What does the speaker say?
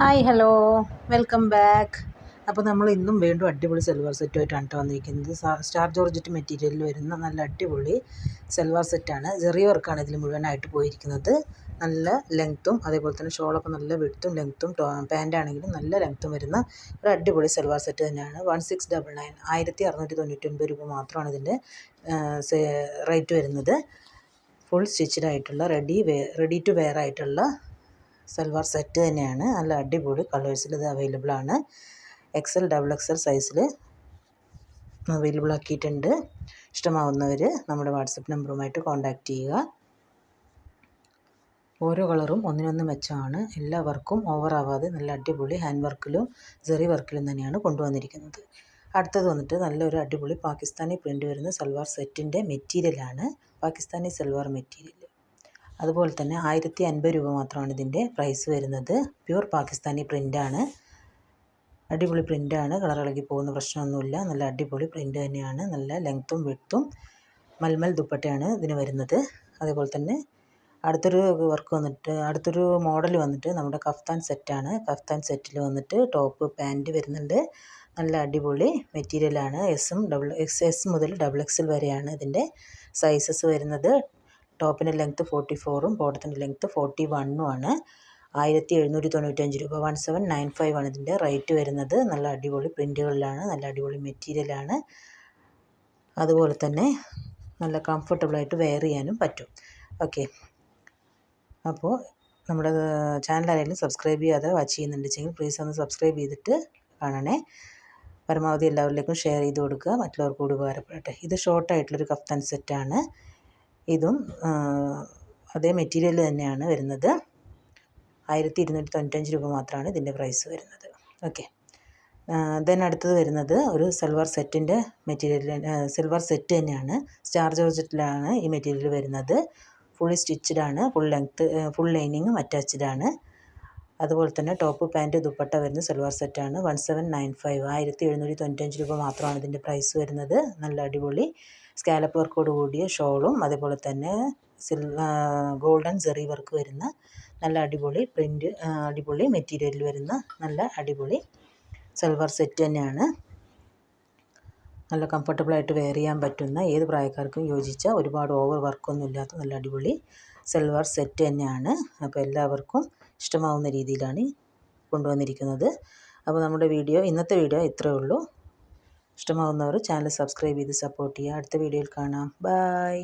Hi hello welcome back അപ്പോൾ നമ്മൾ ഇന്നും വീണ്ടും അടിപൊളി സെൽവാർ സെറ്റുമായിട്ടാണ് കേട്ടോ വന്നിരിക്കുന്നത്. സ്റ്റാർ ജോർജറ്റ് മെറ്റീരിയലിൽ വരുന്ന നല്ല അടിപൊളി സെൽവാർ സെറ്റാണ് ചെറിയ വർക്കാണ് ഇതിൽ മുഴുവനായിട്ട് പോയിരിക്കുന്നത്. നല്ല ലെങ്ത്തും അതേപോലെ തന്നെ ഷോളൊക്കെ നല്ല വിടുത്തും ലെങ്ത്തും പാന്റാണെങ്കിലും നല്ല ലെങ്ത്തും വരുന്ന ഒരു അടിപൊളി സെൽവാർ സെറ്റ് തന്നെയാണ്. വൺ സിക്സ് ഡബിൾ നയൻ ആയിരത്തി അറുന്നൂറ്റി തൊണ്ണൂറ്റൊൻപത് രൂപ മാത്രമാണ് ഇതിന്റെ റേറ്റ് വരുന്നത്. ഫുൾ സ്റ്റിച്ചഡ് ആയിട്ടുള്ള ready way ready to wear ആയിട്ടുള്ള സൽവാർ സെറ്റ് തന്നെയാണ്. നല്ല അടിപൊളി കളേഴ്സിൽ ഇത് അവൈലബിൾ ആണ്. എക്സൽ ഡബിൾ എക്സൽ സൈസിൽ അവൈലബിൾ ആക്കിയിട്ടുണ്ട്. ഇഷ്ടമാവുന്നവർ നമ്മുടെ വാട്സപ്പ് നമ്പറുമായിട്ട് കോൺടാക്റ്റ് ചെയ്യുക. ഓരോ കളറും ഒന്നിനൊന്ന് മെച്ചമാണ് എല്ലാ വർക്കും ഓവർ ആവാതെ നല്ല അടിപൊളി ഹാൻഡ് വർക്കിലും ജെറി വർക്കിലും തന്നെയാണ് കൊണ്ടുവന്നിരിക്കുന്നത്. അടുത്തത് വന്നിട്ട് നല്ലൊരു അടിപൊളി പാകിസ്ഥാനി പ്രിന്റ് വരുന്ന സൽവാർ സെറ്റിന്റെ മെറ്റീരിയലാണ് പാകിസ്ഥാനി സൽവാർ മെറ്റീരിയൽ അതുപോലെ തന്നെ ആയിരത്തി അൻപത് രൂപ മാത്രമാണ് ഇതിന്റെ പ്രൈസ് വരുന്നത്. പ്യൂർ പാകിസ്ഥാനി പ്രിന്റാണ് അടിപൊളി പ്രിന്റാണ് കളർ ഇളകി പോകുന്ന പ്രശ്നമൊന്നുമില്ല. നല്ല അടിപൊളി പ്രിന്റ് തന്നെയാണ്. നല്ല ലെങ്ത്തും വിട്ടും മൽമൽ ദുപ്പട്ടയാണ് ഇതിന് വരുന്നത്. അതേപോലെ തന്നെ അടുത്തൊരു വർക്ക് വന്നിട്ട് അടുത്തൊരു മോഡൽ വന്നിട്ട് നമ്മുടെ കഫ്താൻ സെറ്റാണ് കഫ്താൻ സെറ്റിൽ വന്നിട്ട് ടോപ്പ് പാന്റ് വരുന്നുണ്ട്. നല്ല അടിപൊളി മെറ്റീരിയലാണ് എസും ഡബിൾ എക്സ് എസ് മുതൽ ഡബിൾ എക്സിൽ വരെയാണ് ഇതിന്റെ സൈസസ് വരുന്നത്. ടോപ്പിന്റെ ലെങ്ത്ത് ഫോർട്ടി ഫോറും ബോട്ടത്തിന്റെ ലെങ്ത്ത് ഫോർട്ടി വണ്ണും ആണ്. ആയിരത്തി എഴുന്നൂറ്റി തൊണ്ണൂറ്റഞ്ച് രൂപ. വൺ സെവൻ നയൻ ഫൈവ് ആണ് ഇതിന്റെ റേറ്റ് വരുന്നത്. നല്ല അടിപൊളി പ്രിന്റുകളിലാണ് നല്ല അടിപൊളി മെറ്റീരിയലാണ്. അതുപോലെ തന്നെ നല്ല കംഫർട്ടബിളായിട്ട് വെയർ ചെയ്യാനും പറ്റും. ഓക്കെ. അപ്പോൾ നമ്മുടെ ചാനൽ ആരെങ്കിലും സബ്സ്ക്രൈബ് ചെയ്യാതെ വാച്ച് ചെയ്യുന്നുണ്ടെങ്കിൽ പ്ലീസ് ഒന്ന് സബ്സ്ക്രൈബ് ചെയ്തിട്ട് കാണണേ. പരമാവധി എല്ലാവരിലേക്കും ഷെയർ ചെയ്ത് കൊടുക്കുക. മറ്റുള്ളവർക്ക് കൂടി ഉപകാരപ്പെടട്ടെ. ഇത് ഷോർട്ടായിട്ടുള്ളൊരു കഫ്താൻ സെറ്റാണ് ഇതും അതേ മെറ്റീരിയൽ തന്നെയാണ് വരുന്നത്. ആയിരത്തി ഇരുന്നൂറ്റി തൊണ്ണൂറ്റഞ്ച് രൂപ മാത്രമാണ് ഇതിന്റെ പ്രൈസ് വരുന്നത്. ഓക്കെ ദെൻ അടുത്തത് വരുന്നത് ഒരു സിൽവർ സെറ്റിന്റെ മെറ്റീരിയൽ സിൽവർ സെറ്റ് തന്നെയാണ്. സ്റ്റാർ ജോർജറ്റിലാണ് ഈ മെറ്റീരിയൽ വരുന്നത്. ഫുള്ളി സ്റ്റിച്ചഡ് ആണ് ഫുൾ ലെങ്ത്ത് ഫുൾ ലൈനിങ്ങും അറ്റാച്ച്ഡ് ആണ്. അതുപോലെ തന്നെ ടോപ്പ് പാന്റ് ദുപ്പട്ട വരുന്ന സൽവാർ സെറ്റാണ്. വൺ സെവൻ നയൻ ഫൈവ് ആയിരത്തി എഴുന്നൂറ്റി തൊണ്ണൂറ്റഞ്ച് രൂപ മാത്രമാണ് ഇതിന്റെ പ്രൈസ് വരുന്നത്. നല്ല അടിപൊളി സ്കാലപ്പ് വർക്കോട് കൂടിയ ഷോളും അതേപോലെ തന്നെ സിൽ ഗോൾഡൻ സെറി വർക്ക് വരുന്ന നല്ല അടിപൊളി പ്രിന്റ് അടിപൊളി മെറ്റീരിയലിൽ വരുന്ന നല്ല അടിപൊളി സൽവാർ സെറ്റ് തന്നെയാണ്. നല്ല കംഫർട്ടബിളായിട്ട് വെയർ ചെയ്യാൻ പറ്റുന്ന ഏത് പ്രായക്കാർക്കും യോജിച്ച ഒരുപാട് ഓവർ വർക്കൊന്നും ഇല്ലാത്ത നല്ല അടിപൊളി സൽവാർ സെറ്റ് തന്നെയാണ്. അപ്പോൾ എല്ലാവർക്കും ഇഷ്ടമാവുന്ന രീതിയിലാണ് കൊണ്ടുവന്നിരിക്കുന്നത്. അപ്പോൾ നമ്മുടെ വീഡിയോ ഇന്നത്തെ വീഡിയോ ഇത്രയേ ഉള്ളൂ. ഇഷ്ടമാവുന്നവർ ചാനൽ സബ്സ്ക്രൈബ് ചെയ്ത് സപ്പോർട്ട് ചെയ്യുക. അടുത്ത വീഡിയോയിൽ കാണാം. ബായ്